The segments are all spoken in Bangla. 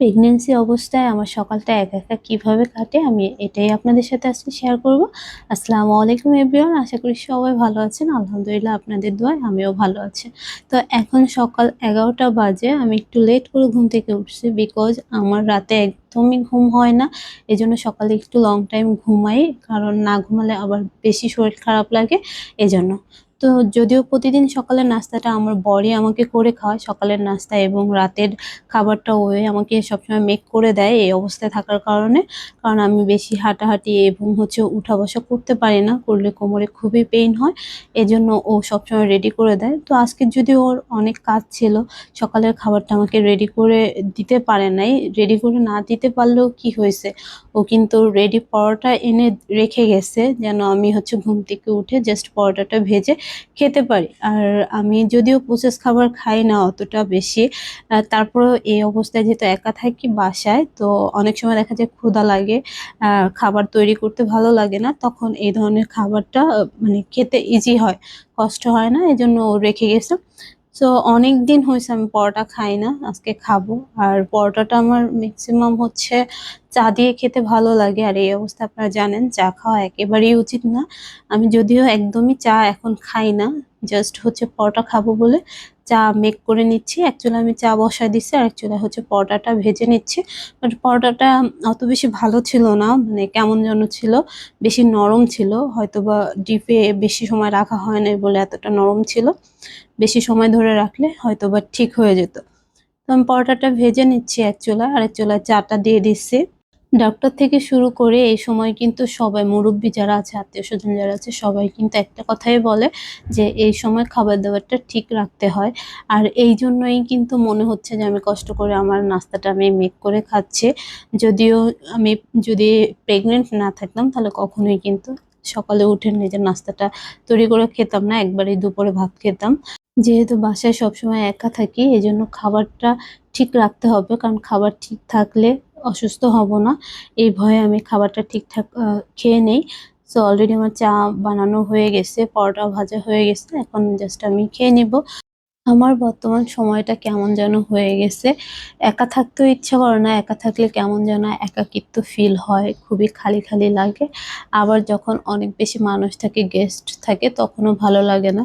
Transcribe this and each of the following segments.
প্রেগনেন্সি অবস্থায় আমার সকালটা একা একা কীভাবে কাটে, আমি এটাই আপনাদের সাথে আজকে শেয়ার করব। আসসালামু আলাইকুম এভরিওয়ান আশা করি সবাই ভালো আছেন, আলহামদুলিল্লাহ আপনাদের দোয়ায় আমিও ভালো আছি। তো এখন সকাল এগারোটা বাজে, আমি একটু লেট করে ঘুম থেকে উঠছি বিকজ আমার রাতে একদমই ঘুম হয় না এই জন্য সকালে একটু লং টাইম ঘুমাই, কারণ না ঘুমালে আবার বেশি শরীর খারাপ লাগে, এজন্য। তো যদিও প্রতিদিন সকালের নাস্তাটা আমার বরই আমাকে করে খাওয়ায় সকালের নাস্তা এবং রাতের খাবারটা ওই আমাকে সবসময় মেক করে দেয় এই অবস্থায় থাকার কারণে। কারণ আমি বেশি হাঁটাহাঁটি এবং হচ্ছে উঠা বসা করতে পারি না, করলে কোমরে খুবই পেইন হয়, এজন্য ও সবসময় রেডি করে দেয়। তো আজকে যদি ওর অনেক কাজ ছিল, সকালের খাবারটা আমাকে রেডি করে দিতে পারে নাই রেডি করে না দিতে পারলেও কি হয়েছে? ও কিন্তু রেডি পরোটা এনে রেখে গেছে, যেন আমি হচ্ছে ঘুম থেকে উঠে জাস্ট পরোটাটা ভেজে খেতে পারি। আর আমি যদিও প্রসেস খাবার খাই না অতটা বেশি তারপরেও এই অবস্থায় যেহেতু একা থাকি বাসায়, তো অনেক সময় দেখা যায় ক্ষুদা লাগে খাবার তৈরি করতে ভালো লাগে না, তখন এই ধরনের খাবারটা মানে খেতে ইজি হয়, কষ্ট হয় না এই জন্য রেখে গেছে তো অনেক দিন হয়েছে আমি পরোটা খাই না, আজকে খাব। আর পরোটাটা আমার ম্যাক্সিমাম হচ্ছে চা দিয়ে খেতে ভালো লাগে। আর এই অবস্থা আপনারা জানেন, চা খাওয়া একেবারেই উচিত না। আমি যদিও একদমই চা এখন খাই না জাস্ট হচ্ছে পরোটা খাব বলে। চা মেক করে নিচ্ছি। অ্যাকচুয়ালি আমি চা বসায় দিচ্ছি আর অ্যাকচুয়ালি হচ্ছে পরোটাটা ভেজে নিচ্ছি। বাট পরোটাটা অত বেশি ভালো ছিল না মানে কেমন যেন ছিল, বেশি নরম ছিল। হয়তো বা ডিপে বেশি সময় রাখা হয় নাই বলে এতটা নরম ছিল। বেশি সময় ধরে রাখলে হয়তো বা ঠিক হয়ে যেত। তো আমি পরোটাটা ভেজে নিচ্ছি এক চুলায় আর এক চুলায় চাটা দিয়ে দিচ্ছি। ডক্টর থেকে শুরু করে এই সময় কিন্তু সবাই, মুরব্বী যারা আছে, আত্মীয় স্বজন যারা আছে, সবাই কিন্তু একটা কথাই বলে যে এই সময় খাবার দাবারটা ঠিক রাখতে হয়। আর এই জন্যই কিন্তু মনে হচ্ছে যে আমি কষ্ট করে আমার নাস্তাটা আমি মেক করে খাচ্ছি। যদিও আমি যদি প্রেগনেন্ট না থাকতাম, তাহলে কখনোই কিন্তু সকালে উঠে নিজের নাস্তাটা তৈরি করে খেতাম না, একবারই দুপুরে ভাত খেতাম। যেহেতু বাসায় সবসময় একা থাকি এই জন্য খাবারটা ঠিক রাখতে হবে, কারণ খাবার ঠিক থাকলে অসুস্থ হব না। এই ভয়ে আমি খাবারটা ঠিকঠাক খেয়ে নেই। সো অলরেডি আমার চা বানানো হয়ে গেছে পরোটা ভাজা হয়ে গেছে, এখন জাস্ট আমি খেয়ে নিব। আমার বর্তমান সময়টা কেমন যেন হয়ে গেছে। একা থাকতেও ইচ্ছা করে না, একা থাকলে কেমন যেন একাকিত্ব ফিল হয়, খুবই খালি খালি লাগে। আবার যখন অনেক বেশি মানুষ থাকে গেস্ট থাকে, তখনও ভালো লাগে না।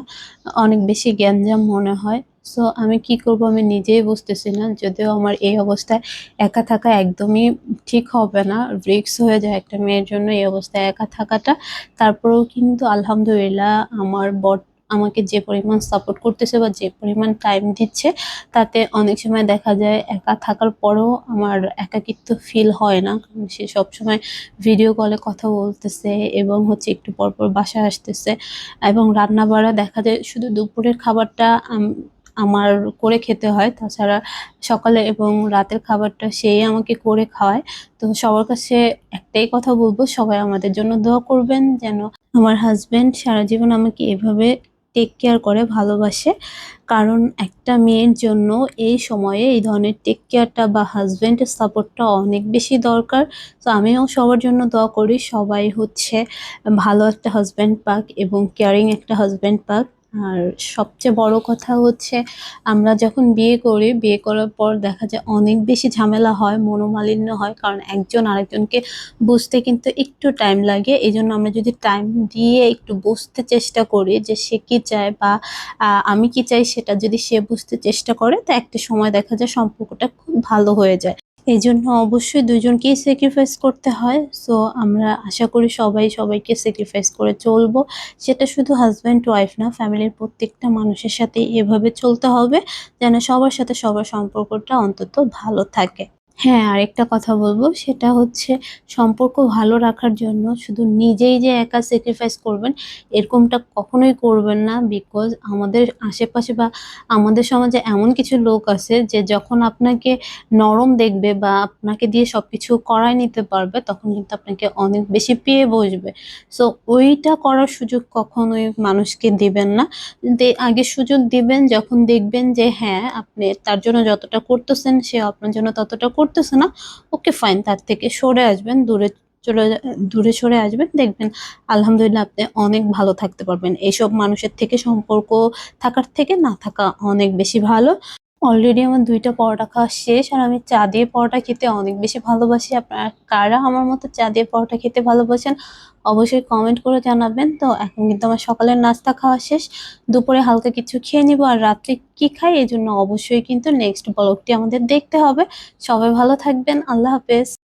অনেক বেশি গ্যাঞ্জাম মনে হয়। সো আমি কি করব আমি নিজেই বুঝতেছি না, যদিও আমার এই অবস্থায় একা থাকা একদমই ঠিক হবে না, রিস্ক হয়ে যায় একটা মেয়ের জন্য এই অবস্থায় একা থাকাটা। তারপরেও কিন্তু আলহামদুলিল্লাহ আমার বট আমাকে যে পরিমাণ সাপোর্ট করতেছে বা যে পরিমাণ টাইম দিচ্ছে, তাতে অনেক সময় দেখা যায় একা থাকার পরেও আমার একাকিত্ব ফিল হয় না। কারণ সে সবসময় ভিডিও কলে কথা বলতেছে এবং হচ্ছে একটু পর পর বাসায় আসতেছে এবং রান্না বাড়া দেখা যায় শুধু দুপুরের খাবারটা আমার করে খেতে হয়। তাছাড়া সকালে এবং রাতের খাবারটা সেই আমাকে করে খাওয়ায়। তো সবার কাছে একটাই কথা বলব, সবাই আমাদের জন্য দোয়া করবেন যেন আমার হাজব্যান্ড সারা জীবন আমাকে এভাবে টেক কেয়ার করে, ভালোবাসে। কারণ একটা মেয়ের জন্য এই সময়ে এই ধরনের টেক কেয়ারটা বা হাজব্যান্ডের সাপোর্টটা অনেক বেশি দরকার। তো আমিও সবার জন্য দোয়া করি, সবাই হচ্ছে ভালো একটা হাজব্যান্ড পাক এবং কেয়ারিং একটা হাজব্যান্ড পাক। আর সবচেয়ে বড় কথা হচ্ছে, আমরা যখন বিয়ে করি, বিয়ে করার পর দেখা যায় অনেক বেশি ঝামেলা হয়, মনোমালিন্য হয়, কারণ একজন আরেকজনকে বুঝতে কিন্তু একটু টাইম লাগে। এই জন্য আমরা যদি টাইম দিয়ে একটু বুঝতে চেষ্টা করি যে সে কি চায় বা আমি কি চাই সেটা যদি সে বুঝতে চেষ্টা করে, তা একটা সময় দেখা যায় সম্পর্কটা খুব ভালো হয়ে যায়। এই জন্য অবশ্যই দুজনকেই স্যাক্রিফাইস করতে হয়। সো আমরা আশা করি সবাই সবাইকে স্যাক্রিফাইস করে চলবো। সেটা শুধু হাজব্যান্ড ওয়াইফ না ফ্যামিলির প্রত্যেকটা মানুষের সাথে এভাবে চলতে হবে, যেন সবার সাথে সবার সম্পর্কটা অন্তত ভালো থাকে। হ্যাঁ আরেকটা কথা বলব। সেটা হচ্ছে সম্পর্ক ভালো রাখার জন্য শুধু নিজেই যে একা স্যাক্রিফাইস করবেন, এরকমটা কখনোই করবেন না বিকজ আমাদের আশেপাশে বা আমাদের সমাজে এমন কিছু লোক আছে যে যখন আপনাকে নরম দেখবে বা আপনাকে দিয়ে সব কিছু করায় নিতে পারবে, তখন কিন্তু আপনাকে অনেক বেশি পেয়ে বসবে। সো ওইটা করার সুযোগ কখনোই মানুষকে দিবেন না। আগে সুযোগ দিবেন যখন দেখবেন যে হ্যাঁ আপনি তার জন্য যতটা করতেছেন সে আপনার জন্য ততটা করতেছে না, ওকে ফাইন তার থেকে সরে আসবেন, দূরে চলে, দূরে সরে আসবেন, দেখবেন আলহামদুলিল্লাহ আপনি অনেক ভালো থাকতে পারবেন। এইসব মানুষের থেকে সম্পর্ক থাকার থেকে না থাকা অনেক বেশি ভালো। অলরেডি আমার দুইটা পরোটা খাওয়া শেষ আর আমি চা দিয়ে পরোটা খেতে অনেক বেশি ভালোবাসি। আপনারা কারা আমার মতো চা দিয়ে পরোটা খেতে ভালোবাসেন অবশ্যই কমেন্ট করে জানাবেন। তো এখন কিন্তু আমার সকালের নাস্তা খাওয়া শেষ। দুপুরে হালকা কিছু খেয়ে নিব আর রাত্রে কি খাই এই জন্য অবশ্যই কিন্তু নেক্সট ব্লগটি আমাদের দেখতে হবে। সবাই ভালো থাকবেন। আল্লাহ হাফেজ।